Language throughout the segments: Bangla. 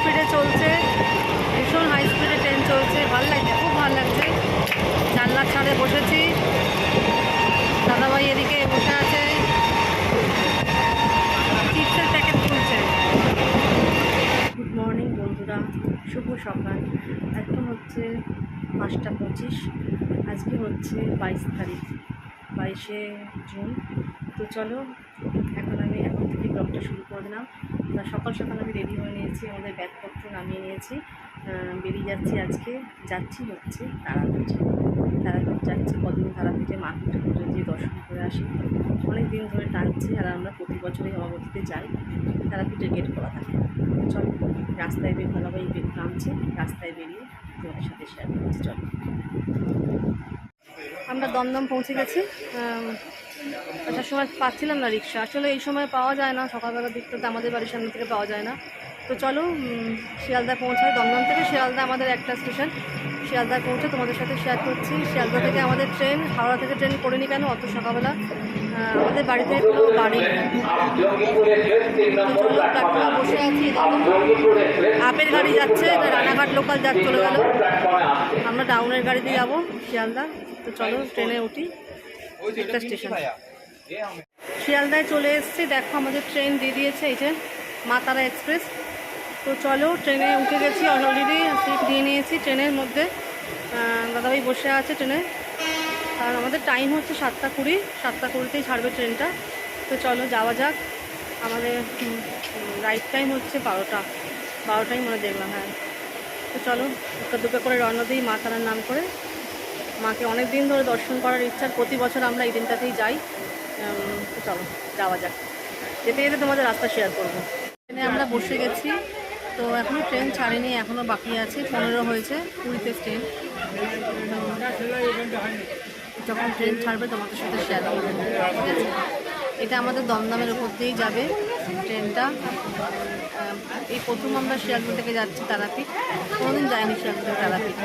স্পিডে চলছে। ভীষণ হাই স্পিডে ট্রেন চলছে। ভালো লাগছে, খুব ভালো লাগছে। জানলার ছাড়ে বসেছি। দাদাভাই এদিকে বসে আছে। চিপসের প্যাকেট খুলছে। গুড মর্নিং বন্ধুরা, শুভ সকাল। এখন হচ্ছে পাঁচটা পঁচিশ। আজকে হচ্ছে বাইশ তারিখ, বাইশে জুন। তো চলো, এখন আমি এখন থেকে ব্লগটা শুরু করে দিলাম। সকাল সকাল আমি রেডি হয়ে নিয়েছি, আমাদের ব্যাগপত্র নামিয়ে নিয়েছি। বেরিয়ে যাচ্ছি আজকে, যাচ্ছি হচ্ছে তারাপীঠ। তারাপীঠ যাচ্ছি কদিন তারাপীঠে মা ঠাকুরের যে দর্শন করে আসি। অনেক দিন ধরে টানছি আর আমরা প্রতি বছরই অবগতিতে যাই। তারাপীঠের গেট খোলা থাকে। চল, রাস্তায় বের ভালোভাবে গেট নামছে, রাস্তায় বেরিয়ে তোমাদের সাথে শেয়ার করছি। চলো। আমরা দমদম পৌঁছে গেছি। আসার সময় পাচ্ছিলাম না রিক্সা। আসলে এই সময় পাওয়া যায় না, সকালবেলার দিকটাতে আমাদের বাড়ির সামনে থেকে পাওয়া যায় না। তো চলো শিয়ালদা পৌঁছাই। দমদম থেকে শিয়ালদা আমাদের একটা স্টেশন। শিয়ালদায় পৌঁছে তোমাদের সাথে শেয়ার করছি। শিয়ালদা থেকে আমাদের ট্রেন হাওড়া থেকে ট্রেন করে নি কেন? অত সকালবেলা আমাদের বাড়িতে কোনো বাড়ি বসে আছি। আপের গাড়ি যাচ্ছে রানাঘাট লোকাল যা চলে গেল। আমরা ডাউনের গাড়িতে যাব, শিয়ালদা। তো চলো ট্রেনে উঠি। একটা স্টেশন শিয়ালদায় চলে এসেছি, দেখো আমাদের ট্রেন দিয়ে দিয়েছে, এই যে মা তারা এক্সপ্রেস তো চলো ট্রেনে উঠে গেছি অলরেডি সিট দিয়ে নিয়েছি ট্রেনের মধ্যে। দাদাভাই বসে আছে ট্রেনে আর আমাদের টাইম হচ্ছে সাতটা কুড়ি, সাতটা কুড়িতেই ছাড়বে ট্রেনটা তো চলো যাওয়া যাক। আমাদের রাইট টাইম হচ্ছে বারোটা। বারোটাই মনে দেখলাম হ্যাঁ। তো চলো একটা দুটো করে রওনা দিই মা তারার নাম করে। মাকে অনেক দিন ধরে দর্শন করার ইচ্ছা, প্রতি বছর আমরা এই দিনটাতেই যাই। চলো, যাওয়া যাক। যেতে যেতে তোমাদের রাস্তা শেয়ার করব। ট্রেনে আমরা বসে গেছি। তো এখনও ট্রেন ছাড়েনি এখনও বাকি আছে। পনেরো হয়েছে, কুড়িতে ট্রেন যখন ট্রেন ছাড়বে তোমাদের সাথে শেয়ার করব। এটা আমাদের দমদমের উপর দিয়েই যাবে ট্রেনটা এই প্রথম আমরা শিয়ালদা থেকে যাচ্ছি তারাপীঠ। কোনোদিন যাইনি শিয়ালদা থেকে তারাপীঠ।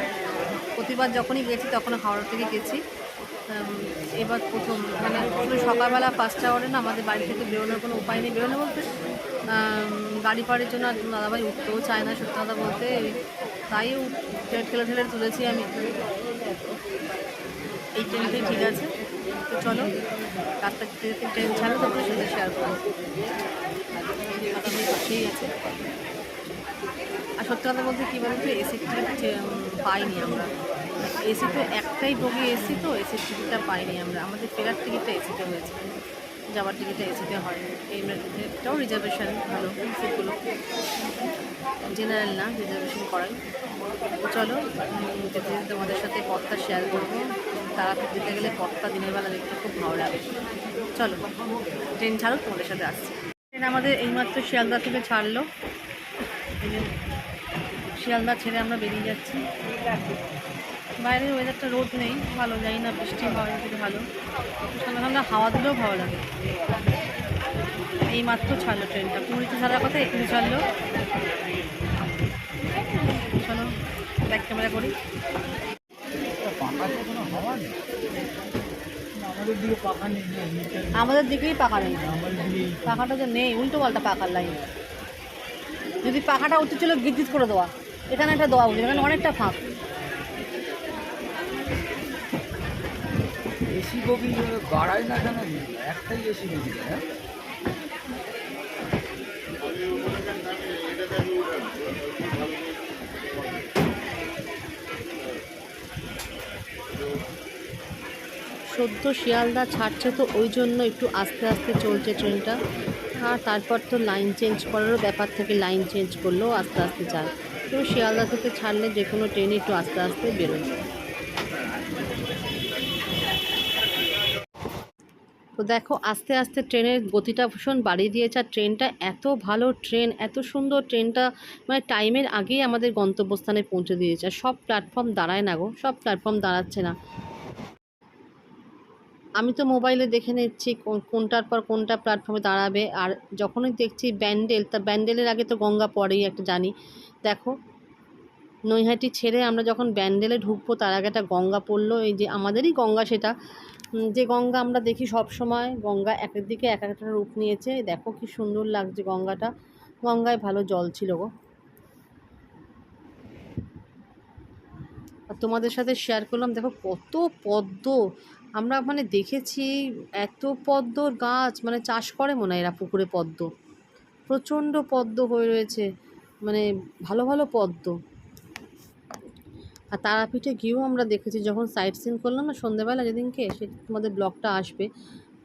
প্রতিবার যখনই গেছি, তখন হাওড়া থেকে গেছি। এবার প্রথম মানে সকালবেলা ফার্স্ট আওয়ারে না আমাদের বাড়ি থেকে বেরোনোর কোনো উপায় নেই বেরোনো বলতে গাড়ি পাড়ির জন্য আর দাদাভাই উঠতেও চায় না সত্যি কথা বলতে তাই উঠ- ঠেলে ঠেলে তুলেছি আমি এই ট্রেনটাই ঠিক আছে তো চলো যেতে ট্রেন ছাড়ো তারপরে সেটা শেয়ার পাশেই আছে সত্যি কথা বলতে কী বলতো এসির টিকিট পাইনি আমরা। এসি তো একটাই বগি এসি তো এসির টিকিটটা পাইনি আমরা। আমাদের ফেরার টিকিটটা এসিতে হয়েছে। যাওয়ার টিকিটটা এসিতে হয়নি এটাও রিজার্ভেশন ভালো সিটগুলো জেনারেল না রিজার্ভেশন করাই। চলো যেতে তোমাদের সাথে পথটা শেয়ার করব তারাপীঠ যেতে গেলে পথটা দিনের বেলা দেখতে খুব ভালো লাগে। চলো ট্রেন ছাড়ো, তোমাদের সাথে আসছি। ট্রেন আমাদের এইমাত্র শিয়ালদা থেকে ছাড়লো। শিয়ালদা ছেড়ে আমরা বেরিয়ে যাচ্ছি। বাইরের ওয়েদারটা রোদ নেই, ভালো যাই না বৃষ্টি হয় কিন্তু ভালো। সঙ্গে সঙ্গে হাওয়া দিলেও ভালো লাগে। এই মাত্র ছাড়লো ট্রেনটা। পুরীতে ছাড়ার কথা এখানে ছাড়লো। চলো ব্যাক ক্যামেরা করি। আমাদের দিকে পাখা নেই। দিকেই পাখাটা যে নেই, উল্টো পাল্টা পাকার লাইন যদি পাখাটা উঠে ছিল গিট করে দেওয়া। এখানে একটা দেওয়া উচিত এখানে অনেকটা ফাঁক এসি বগি বাড়ায় না কেন? একটাই এসি বগি হ্যাঁ সদ্য শিয়ালদা ছাড়ছে তো ওই জন্য একটু আস্তে আস্তে চলছে ট্রেনটা আর তারপর তো লাইন চেঞ্জ করারও ব্যাপার থেকে লাইন চেঞ্জ করলেও আস্তে আস্তে যায়। তো শিয়ালদা থেকে ছাড়লে যে কোনো ট্রেনে একটু আস্তে আস্তে বেরোয়। তো দেখো, আস্তে আস্তে ট্রেনের গতিটা ভীষণ বাড়িয়ে দিয়েছে, আর ট্রেনটা এত ভালো ট্রেন, এত সুন্দর ট্রেনটা মানে টাইমের আগেই আমাদের গন্তব্যস্থানে পৌঁছে দিয়েছে। আর সব প্ল্যাটফর্ম দাঁড়ায় না গো, সব প্ল্যাটফর্ম দাঁড়াচ্ছে না। আমি তো মোবাইলে দেখে নিচ্ছি কোন- কোনটার পর কোনটা প্ল্যাটফর্মে দাঁড়াবে, আর যখনই দেখছি ব্যান্ডেল, তা ব্যান্ডেলের আগে তো গঙ্গা পড়েই একটা জানি। দেখো, নৈহাটি ছেড়ে আমরা যখন ব্যান্ডেলে ঢুকবো, তার আগে একটা গঙ্গা পড়ল, এই যে আমাদেরই গঙ্গা সেটা। যে গঙ্গা আমরা দেখি সব সময়, গঙ্গা এক দিকে এক একটা রূপ নিয়েছে। দেখো কি সুন্দর লাগছে গঙ্গাটা। গঙ্গায় ভালো জল ছিল গো। আর তোমাদের সাথে শেয়ার করলাম, দেখো কত পদ্ম। আমরা মানে দেখেছি এত পদ্মর গাছ মানে চাষ করে মনে হয় এরা পুকুরে পদ্ম। প্রচণ্ড পদ্ম হয়ে রয়েছে। মানে ভালো ভালো পদ্ম। আর তারাপীঠে গিয়েও আমরা দেখেছি, যখন সাইট সিন করলাম না সন্ধ্যেবেলা যেদিনকে, সে তোমাদের ব্লগটা আসবে,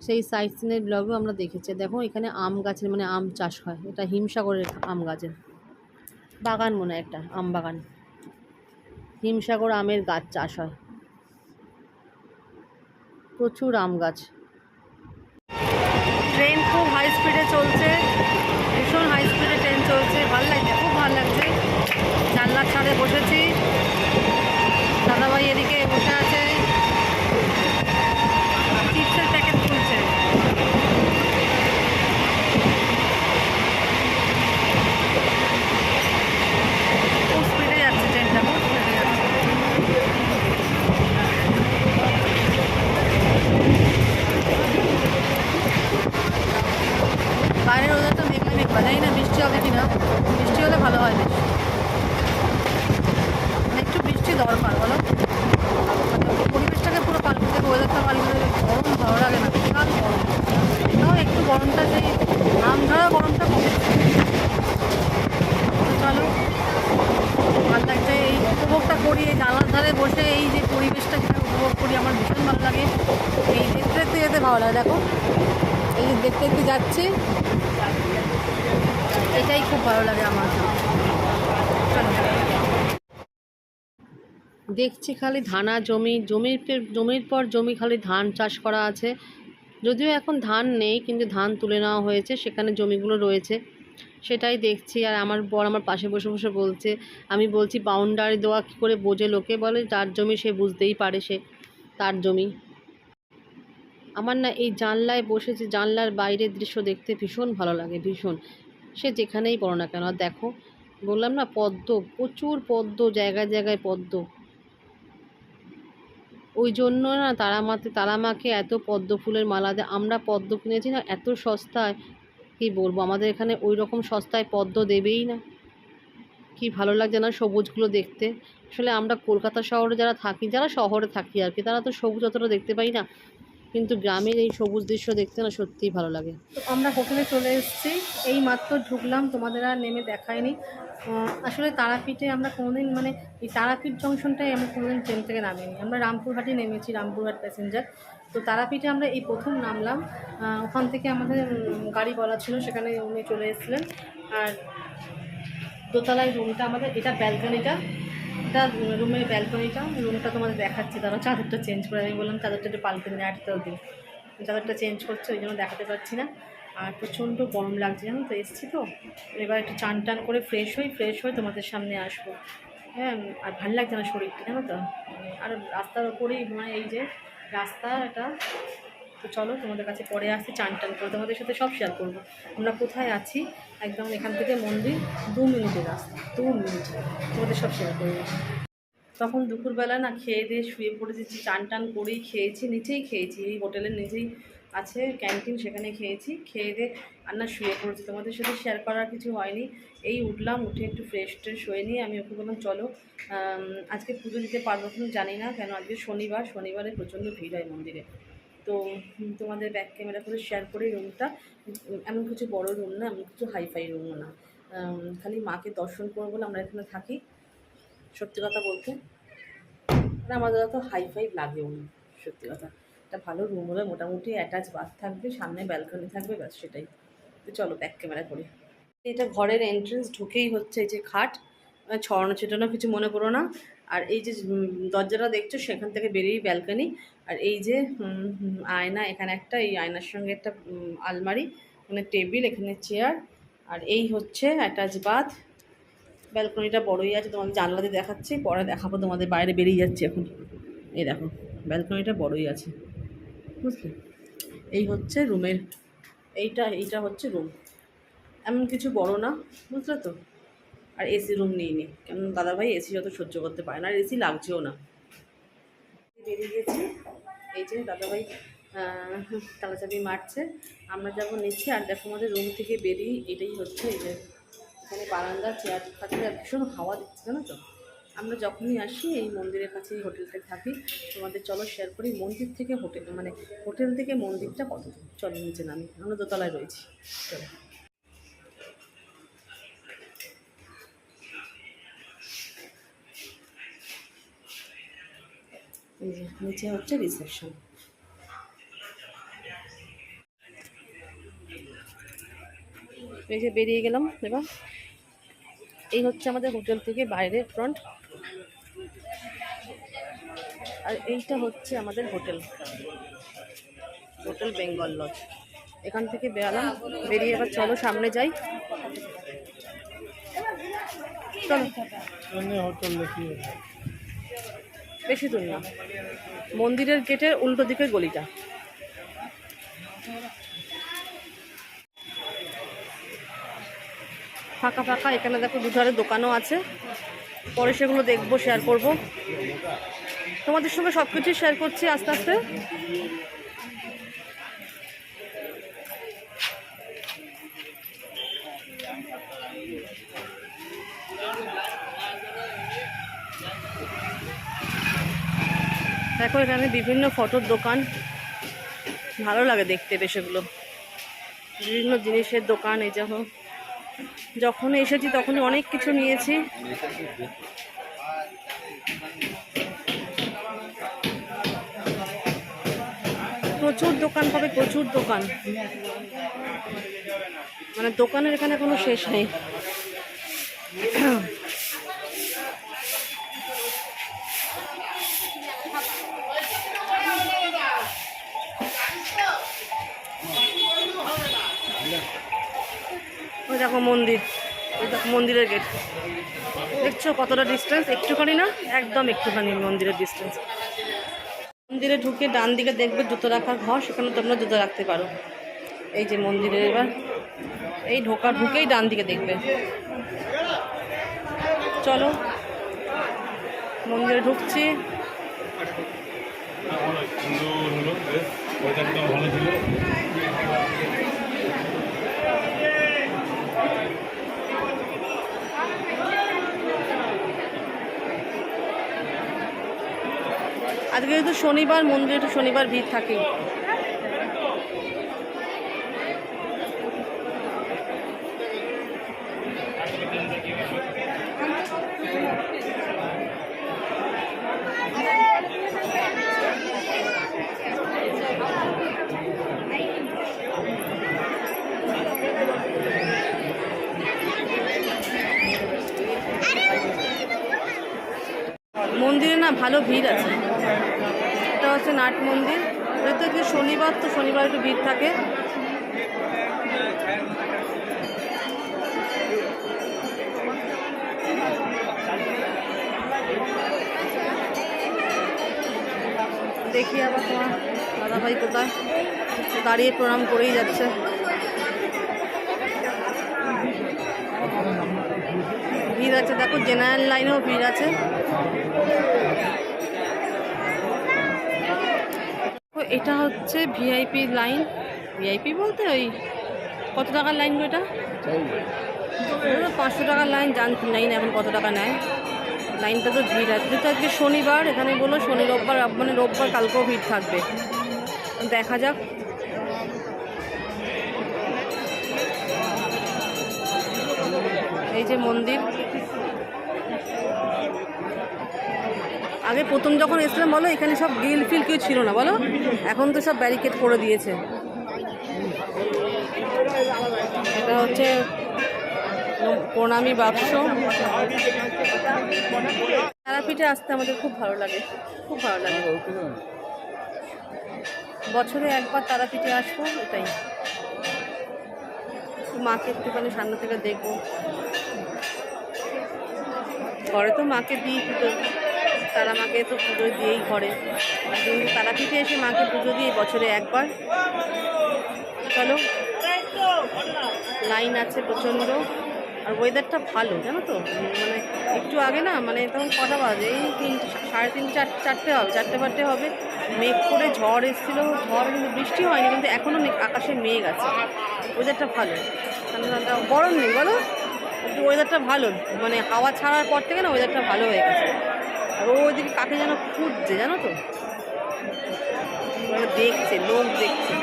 সেই সাইট সিনের ব্লগও আমরা দেখেছি। দেখো এখানে আম গাছের মানে আম চাষ হয়। এটা হিমসাগরের আম গাছের। বাগান মনে একটা, আম বাগান। হিমসাগর আমের গাছ চাষ হয়। প্রচুর আম গাছ। ট্রেন খুব হাই স্পিডে চলছে। ভীষণ হাই স্পিডে ট্রেন চলছে ভালো লাগছে খুব ভালো লাগছে জানলার বসেছি। দাদাভাই এদিকে বসে আছে। চিপসের প্যাকেট খুলছে। খুব স্পিডে যাচ্ছে বাইরের ওদেরটা মেঘলা মেঘলা, জানি না বৃষ্টি হবে কিনা। বৃষ্টি হলে ভালো হয় বেশ একটু বৃষ্টি দরকার বলো মানে পরিবেশটাকে পুরো পাল্টে দেবে ওয়েদারটা পাল্টে দেবে গরম ভালো লাগে না বিশাল গরম তাও একটু গরমটা সেই আম ধরা গরমটা কমে তো চলো ভালো লাগছে এই উপভোগটা করি, এই জানালার ধারে বসে এই যে পরিবেশটা যেটা উপভোগ করি, আমার ভীষণ ভালো লাগে। এই দেখতে দেখতে যেতে ভালো লাগে, দেখো। এই যে দেখতে দেখতে যাচ্ছি, এটাই খুব ভালো লাগে আমার। দেখছি খালি ধানা জমি, জমির জমির পর জমি খালি ধান চাষ করা আছে। যদিও এখন ধান নেই, কিন্তু ধান তুলে নেওয়া হয়েছে, সেখানে জমিগুলো রয়েছে। সেটাই দেখছি, আর আমার বর আমার পাশে বসে বসে বলছে, আমি বলছি, বাউন্ডারি দেওয়া কী করে বোঝে লোকে? বলে, যার জমি সে বুঝতেই পারে, সে তার জমি। আমার না এই জানলায় বসেছি, জানলার বাইরের দৃশ্য দেখতে ভীষণ ভালো লাগে, ভীষণ। সে যেখানেই পড়ো না কেন, আর দেখো, বললাম না, পদ্ম, প্রচুর পদ্ম, জায়গায় জায়গায় পদ্ম। ওই জন্য না তারা মাতে, তারা মাকে এত পদ্ম ফুলের মালা দেয়। আমরা পদ্ম কিনেছি না, এত সস্তায়। কি বলব, আমাদের এখানে ওই রকম সস্তায় পদ্ম দেবেই না। কি ভালো লাগছে না সবুজগুলো দেখতে। আসলে আমরা কলকাতা শহরে যারা থাকি, যারা শহরে থাকি আর কি, তারা তো সবুজ অতটা দেখতে পাই না। কিন্তু গ্রামের এই সবুজ দৃশ্য দেখতে না সত্যিই ভালো লাগে। তো আমরা হোটেলে চলে এসেছি। এই মাত্র ঢুকলাম, তোমাদের আর নেমে দেখায়নি। আসলে তারাপীঠে আমরা কোনোদিন মানে এই তারাপীঠ জংশনটাই আমরা কোনোদিন ট্রেন থেকে নামিনি। আমরা রামপুরহাটে নেমেছি, রামপুরহাট প্যাসেঞ্জার তো তারাপীঠে আমরা এই প্রথম নামলাম। ওখান থেকে আমাদের গাড়ি বলা ছিল, সেখানে উনি চলে এসেছিলেন। আর দোতলায় রুমটা আমাদের, এটা ব্যালকনিটা এটা রুমের ব্যালকনিটা রুমটা তোমাদের দেখাচ্ছি। তারা চাদরটা চেঞ্জ করে আমি বললাম, চাদরটা একটু পাল্টে দিন আটটাও দিন চাদরটা চেঞ্জ করছে, ওই জন্য দেখাতে পারছি না। আর প্রচণ্ড গরম লাগছে জানো তো, এসছি তো। এবার একটু চান টান করে ফ্রেশ হই ফ্রেশ হয়ে তোমাদের সামনে আসব। হ্যাঁ আর ভালো লাগছে না শরীরটা, জানো তো? আর রাস্তার ওপরেই মানে এই যে রাস্তা এটা, তো চলো তোমাদের কাছে পরে আসছি, চান টান করে তোমাদের সাথে সব শেয়ার করব। আমরা কোথায় আছি? একদম এখান থেকে মন্দির, দু মিনিটের রাস্তা, দু মিনিট। তোমাদের সব শেয়ার করব তখন দুপুরবেলা না খেয়ে দিয়ে শুয়ে পড়েছি, চান টান করেই খেয়েছি, নিচেই খেয়েছি, এই হোটেলের নিচেই আছে ক্যান্টিন সেখানে খেয়েছি। খেয়ে দিয়ে আর না শুয়ে পড়েছি। তোমাদের সাথে শেয়ার করার কিছু হয়নি। এই উঠলাম, উঠে একটু ফ্রেশ ট্রেশ হয়ে নিয়ে আমি ওকে বললাম, চলো আজকে পুজো দিতে পারব কিনা জানি না। কেন আজকে শনিবার, শনিবারে প্রচণ্ড ভিড় হয় মন্দিরে। তো তোমাদের ব্যাক ক্যামেরা করে শেয়ার করি রুমটা এমন কিছু বড় রুম না, এমন কিছু হাইফাই রুমও না। খালি মাকে দর্শন করব বলে আমরা এখানে থাকি। সত্যি কথা বলতে আমাদের অত হাইফাই লাগেও না, সত্যি কথা। একটা ভালো রুম হলে মোটামুটি অ্যাটাচ বাথ থাকবে, সামনে ব্যালকনি থাকবে, ব্যাস সেটাই। তো চলো ব্যাক ক্যামেরা করি। এটা ঘরের এন্ট্রেন্স ঢুকেই হচ্ছে যে খাট ছড়ানো ছিটানো কিছু মনে করো না। আর এই যে দরজাটা দেখছ, সেখান থেকে বেরিয়েই ব্যালকনি আর এই যে আয়না, এখানে একটা, এই আয়নার সঙ্গে একটা আলমারি মানে টেবিল এখানে চেয়ার আর এই হচ্ছে অ্যাটাচ বাথ ব্যালকনিটা বড়ই আছে, তোমাদের জানলা দিয়ে দেখাচ্ছি, পরে দেখাবো তোমাদের বাইরে বেরিয়ে যাচ্ছি এখন। এই দেখো ব্যালকনিটা বড়ই আছে। বুঝলে? এই হচ্ছে রুমের এইটা এইটা হচ্ছে রুম। এমন কিছু বড় না বুঝলে তো? আর এসি রুম নিইনি কেন দাদাভাই এসি যত সহ্য করতে পারে না আর এসি লাগছেও না। বেরিয়ে গেছি। এই যে দাদাভাই আহ, তালাচাবি মারছে। আমরা যাব নিচ্ছি আর দেখো আমাদের রুম থেকে বেরিয়ে এটাই হচ্ছে এই যে এখানে বারান্দা চেয়ার থাকলে ভীষণ হাওয়া দিচ্ছে জানো তো? আমরা যখনই আসি, এই মন্দিরের কাছে এই হোটেলটা থাকি। তোমাদের চলো শেয়ার করি, মন্দির থেকে হোটেল মানে হোটেল থেকে মন্দিরটা কত? চলো নিচে নামি, আমরা দোতলায় রয়েছি। চলো। নিচে হচ্ছে রিসেপশন বেরিয়ে গেলাম এবার। এই হচ্ছে আমাদের হোটেল থেকে বাইরের ফ্রন্ট আর এইটা হচ্ছে আমাদের হোটেল। Hotel Bengal lodge. এখান থেকে বেরালাম। বেরিয়ে এবার চলো সামনে যাই। বেশি দূর না। মন্দিরের গেটের উল্টো দিকের গলিটা। ফাঁকা ফাঁকা এখানে দেখো দুধারে দোকানও আছে। পরে সেগুলো দেখব শেয়ার করব। তোমাদের সঙ্গে সব কিছুই শেয়ার করছি আস্তে আস্তে। দেখো, এখানে বিভিন্ন ফটোর দোকান। ভালো লাগে দেখতে বেশ এগুলো। বিভিন্ন জিনিসের দোকান, এই যখন যখন এসেছি তখনই অনেক কিছু নিয়েছি। প্রচুর দোকান পাবে প্রচুর দোকান। মানে দোকানের এখানে কোনো শেষ নেই। ওই দেখো মন্দির। ওই দেখো মন্দিরের গেট। দেখছ কতটা ডিস্টেন্স একটুখানি না? একদম একটুখানি মন্দিরের ডিস্টেন্স মন্দিরে ঢুকে ডান দিকে দেখবে জুতো রাখার ঘর, সেখানে তোমরা জুতো রাখতে পারো। এই যে মন্দিরের এবার, এই ঢোকা ঢুকেই ডান দিকে দেখবে। চলো, মন্দিরে ঢুকছি। ওয়েদারটাও ভালো ছিল। আজকে যেহেতু শনিবার মন্দিরে তো শনিবার ভিড় থাকে। মন্দিরে না ভালো ভিড় আছে। হচ্ছে নাট মন্দির। যেহেতু আজকে শনিবার তো শনিবার একটু ভিড় থাকে। দেখি আবার তোমার দাদাভাই কোথায়। দাঁড়িয়ে প্রণাম করেই যাচ্ছে। ভিড় আছে, দেখো জেনারেল লাইনেও ভিড় আছে। এটা হচ্ছে ভিআইপি লাইন ভিআইপি বলতে ওই কত টাকার লাইন গো এটা? পাঁচশো টাকার লাইন জান লাইন এখন কত টাকা নেয়? লাইনটা তো ভিড় আছে। যেহেতু আজকে শনিবার, এখানে বলো শনি, রোববার মানে রোববার, কালকেও ভিড় থাকবে। দেখা যাক। এই যে মন্দির। আগে প্রথম যখন এসেছিলাম, বলো, এখানে সব গ্রিল ফিল কেউ ছিল না, বলো? এখন তো সব ব্যারিকেড করে দিয়েছে। এটা হচ্ছে প্রণামী বাক্স। তারাপীঠে আসতে আমাদের খুব ভালো লাগে, খুব ভালো লাগে। বছরে একবার তারাপীঠে আসব, এটাই। মাকে একটুখানি সামনে থেকে দেখব। ঘরে তো মাকে দিই, পুজো। তারা মাকে তো পুজো দিয়েই ঘরে কিন্তু তারাপীঠে এসে মাকে পুজো দিয়ে বছরে একবার। চলো। লাইন আছে প্রচণ্ড। আর ওয়েদারটা ভালো, জানো তো? মানে একটু আগে না মানে তখন কটা বাজে? এই তিন, সাড়ে তিন, চার, চারটে হবে, চারটে পারটে হবে। মেঘ করে ঝড় এসেছিল। ঝড় কিন্তু বৃষ্টি হয়নি, কিন্তু এখনও আকাশে মেঘ আছে। ওয়েদারটা ভালো। ঠান্ডা গরম নেই, বলো? ওয়েদারটা ভালো। মানে হাওয়া ছাড়ার পর থেকে না ওয়েদারটা ভালো হয়ে গেছে। আর ও ওইদিকে কাকে যেন খুঁজছে, জানো তো? দেখছে, লোক দেখছে।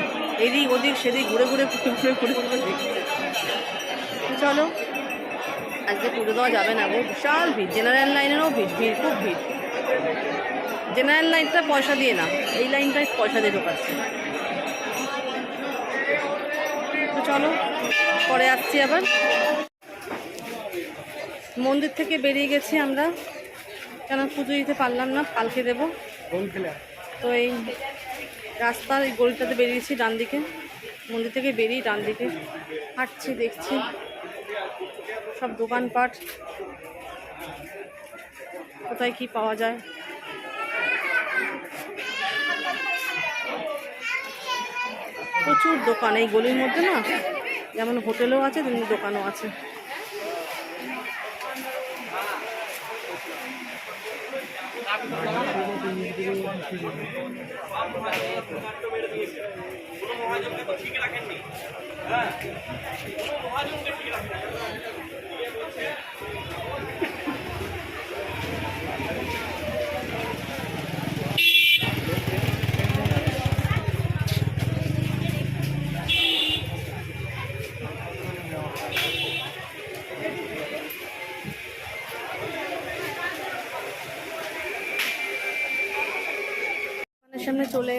এদিক ওদিক, সেদিক ঘুরে ঘুরে ঘুরে ঘুরে ঘুরে দেখছে। চলো, আজকে পুজো দেওয়া যাবে না গো। বিশাল ভিড় জেনারেল লাইনেরও ভিড় ভিড়, খুব ভিড়। জেনারেল লাইনটা পয়সা দিয়ে না এই লাইনটাই পয়সা দিয়ে ঢোকাচ্ছে। তো চলো, পরে আসছি আবার। মন্দির থেকে বেরিয়ে গেছি আমরা। কেন পুজো দিতে পারলাম না, কালকে দেবো। তো এই রাস্তার এই গলিটাতে বেরিয়েছি ডান দিকে। মন্দির থেকে বেরিয়ে ডান দিকে হাঁটছি, দেখছি। সব দোকানপাট। কোথায় কি পাওয়া যায়? প্রচুর দোকান এই গলির মধ্যে না। যেমন হোটেলও আছে, তেমনি দোকানও আছে। দোকানের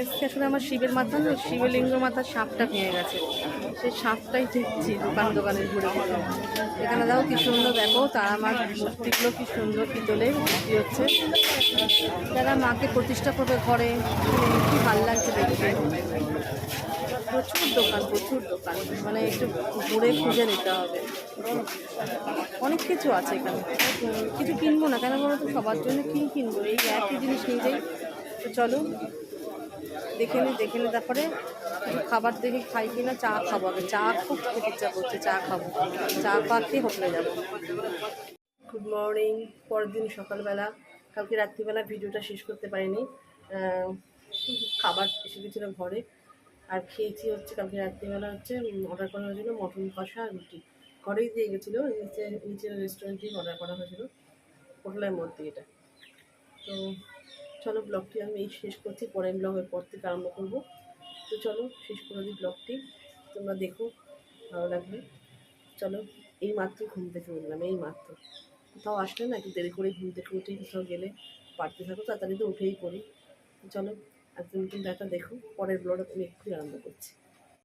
এসেছি আসলে আমার শিবের মাথা না, শিবলিঙ্গ মাথার সাপটা ভেঙে গেছে। সেই সাপটাই দেখছি দোকান দোকানে ঘুরে এখানে দাও কি সুন্দর, দেখো তারা মার মূর্তিগুলো কি সুন্দর পিতলের মূর্তি হচ্ছে। যারা মাকে প্রতিষ্ঠা করবে ঘরে। কি ভালো লাগছে দেখতে। প্রচুর দোকান প্রচুর দোকান। মানে একটু ঘুরে খুঁজে নিতে হবে। অনেক কিছু আছে এখানে। কিছু কিনবো না, কেন বলো তো? সবার জন্য কী কিনবো? এই একই জিনিস নিয়ে যাই তো চলো দেখে নিই দেখে নিই তারপরে খাবার দেখে খাই কিনা, চা খাব আগে। চা খুব খেতে ইচ্ছা করছে, চা খাব। চা পাকে হোটেলে যাব? গুড মর্নিং পরের দিন সকালবেলা। কালকে রাত্রিবেলা ভিডিওটা শেষ করতে পারিনি। খাবার এসে গেছিল ঘরে। আর খেয়েছি হচ্ছে কালকে রাত্রিবেলা হচ্ছে অর্ডার করা হয়েছিল মটন কষা আর রুটি। ঘরেই দিয়ে গেছিল, নিচে নিচের রেস্টুরেন্টেই অর্ডার করা হয়েছিল। হোটেলের মধ্যে এটা। তো চলো ব্লগটি আমি এই শেষ করছি, পরের ব্লগের পর থেকে আরম্ভ করব। তো চলো শেষ করে দিই ব্লগটি তোমরা দেখো, ভালো লাগবে। চলো, এই মাত্র ঘুম থেকে উঠলাম, এই মাত্র। কোথাও আসলে না, একটু দেরি করে ঘুম থেকে উঠে, কোথাও গেলে পারতে থাকো, তাড়াতাড়ি তো উঠেই পড়ি। চলো একদম কিন্তু একটা দেখো, পরের ব্লগটা আমি একটু আরম্ভ করছি।